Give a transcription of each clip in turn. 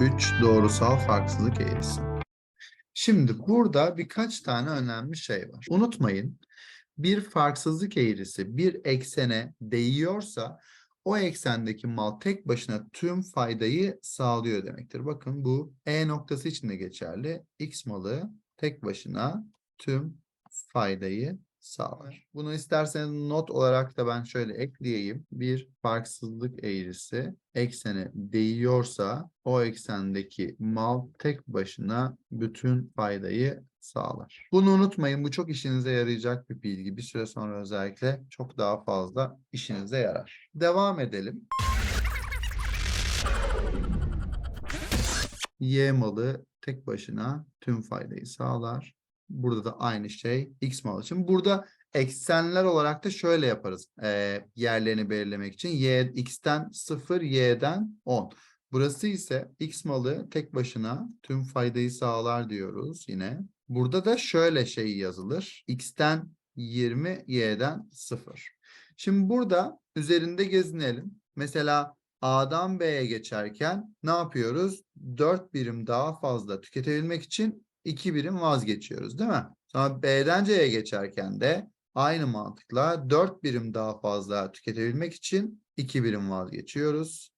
3 doğrusal farksızlık eğrisi. Şimdi burada birkaç tane önemli şey var. Unutmayın bir farksızlık eğrisi bir eksene değiyorsa o eksendeki mal tek başına tüm faydayı sağlıyor demektir. Bakın bu E noktası için de geçerli. X malı tek başına tüm faydayı sağlar. Bunu isterseniz not olarak da ben şöyle ekleyeyim. Bir farksızlık eğrisi eksene değiyorsa o eksendeki mal tek başına bütün faydayı sağlar. Bunu unutmayın. Bu çok işinize yarayacak bir bilgi. Bir süre sonra özellikle çok daha fazla işinize yarar. Devam edelim. Y malı tek başına tüm faydayı sağlar. Burada da aynı şey X malı için. Burada eksenler olarak da şöyle yaparız. Ee, yerlerini belirlemek için. Y, X'ten 0, Y'den 10. Burası ise X malı tek başına tüm faydayı sağlar diyoruz yine. Burada da şöyle şey yazılır. X'ten 20, Y'den 0. Şimdi burada üzerinde gezinelim. Mesela A'dan B'ye geçerken ne yapıyoruz? 4 birim daha fazla tüketebilmek için 2 birim vazgeçiyoruz değil mi? Sonra B'den C'ye geçerken de aynı mantıkla 4 birim daha fazla tüketebilmek için 2 birim vazgeçiyoruz.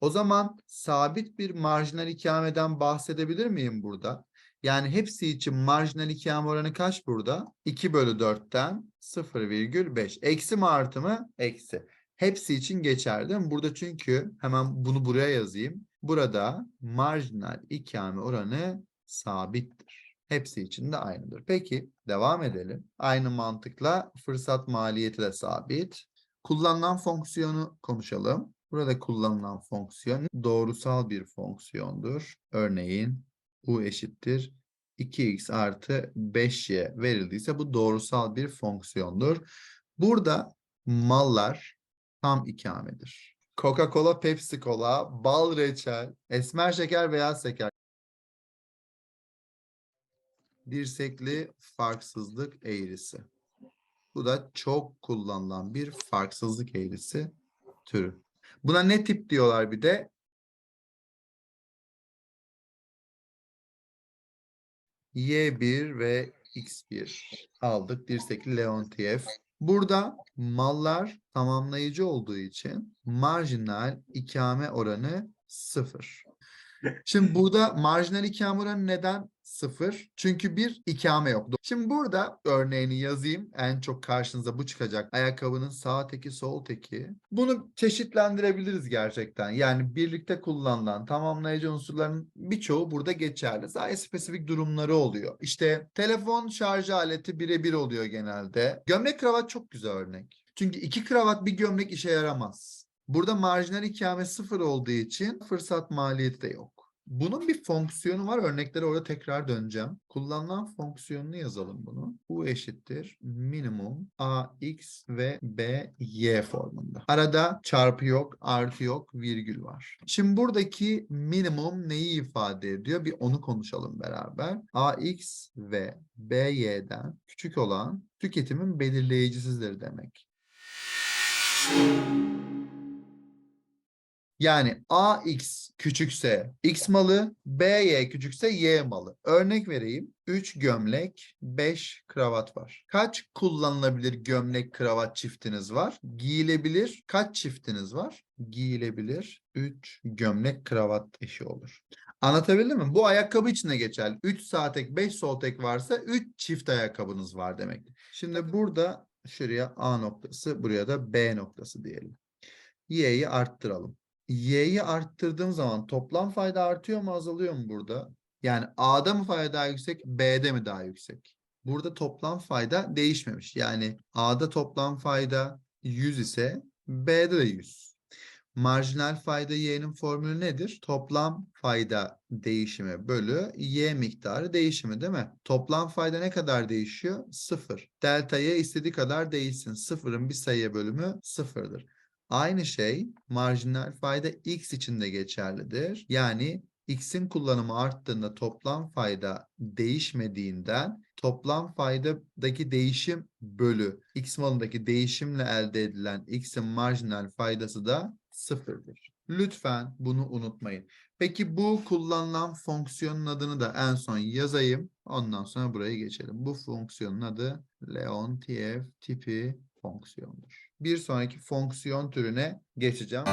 O zaman sabit bir marjinal ikameden bahsedebilir miyim burada? Yani hepsi için marjinal ikame oranı kaç burada? 2 bölü 4'ten 0,5. Eksi mi artı mı? Eksi. Hepsi için geçerli mi? Burada çünkü hemen bunu buraya yazayım. Burada marjinal ikame oranı sabittir. Hepsi için de aynıdır. Peki devam edelim. Aynı mantıkla fırsat maliyeti de sabit. Kullanılan fonksiyonu konuşalım. Burada kullanılan fonksiyon doğrusal bir fonksiyondur. Örneğin u eşittir 2x artı 5y verildiyse bu doğrusal bir fonksiyondur. Burada mallar tam ikamedir. Coca-Cola, Pepsi Cola, bal reçel, esmer şeker veya şeker. Dirsekli farksızlık eğrisi. Bu da çok kullanılan bir farksızlık eğrisi türü. Buna ne tip diyorlar bir de? Y1 ve X1 aldık. Dirsekli Leontief. Burada mallar tamamlayıcı olduğu için marjinal ikame oranı sıfır. Şimdi burada marjinal ikame oranı neden sıfır? Çünkü bir ikame yok. Şimdi burada örneğini yazayım. En çok karşınıza bu çıkacak. Ayakkabının sağ teki sol teki. Bunu çeşitlendirebiliriz gerçekten. Yani birlikte kullanılan tamamlayıcı unsurların birçoğu burada geçerli. Sadece spesifik durumları oluyor. İşte telefon şarj aleti birebir oluyor genelde. Gömlek kravat çok güzel örnek. Çünkü iki kravat bir gömlek işe yaramaz. Burada marjinal ikame sıfır olduğu için fırsat maliyeti de yok. Bunun bir fonksiyonu var. Örneklere orada tekrar döneceğim. Kullanılan fonksiyonunu yazalım bunu. U eşittir minimum ax ve by formunda. Arada çarpı yok, artı yok, virgül var. Şimdi buradaki minimum neyi ifade ediyor? Bir onu konuşalım beraber. ax ve by'den küçük olan tüketimin belirleyicisidir demek. Yani AX küçükse X malı, BY küçükse Y malı. Örnek vereyim. 3 gömlek, 5 kravat var. Kaç kullanılabilir gömlek kravat çiftiniz var? Giyilebilir kaç çiftiniz var? Giyilebilir 3 gömlek kravat eşi olur. Anlatabildim mi? Bu ayakkabı için de geçerli. 3 sağ tek, 5 sol tek varsa 3 çift ayakkabınız var demek. Şimdi burada şuraya A noktası, buraya da B noktası diyelim. Y'yi arttıralım. Y'yi arttırdığım zaman toplam fayda artıyor mu azalıyor mu burada? Yani A'da mı fayda daha yüksek, B'de mi daha yüksek? Burada toplam fayda değişmemiş. Yani A'da toplam fayda 100 ise B'de de 100. Marjinal fayda Y'nin formülü nedir? Toplam fayda değişimi bölü Y miktarı değişimi değil mi? Toplam fayda ne kadar değişiyor? Sıfır. Delta Y istediği kadar değişsin. Sıfırın bir sayıya bölümü sıfırdır. Aynı şey marjinal fayda x için de geçerlidir. Yani x'in kullanımı arttığında toplam fayda değişmediğinden toplam faydadaki değişim bölü x malındaki değişimle elde edilen x'in marjinal faydası da sıfırdır. Lütfen bunu unutmayın. Peki bu kullanılan fonksiyonun adını da en son yazayım. Ondan sonra buraya geçelim. Bu fonksiyonun adı Leontief tipi fonksiyondur bir sonraki fonksiyon türüne geçeceğim.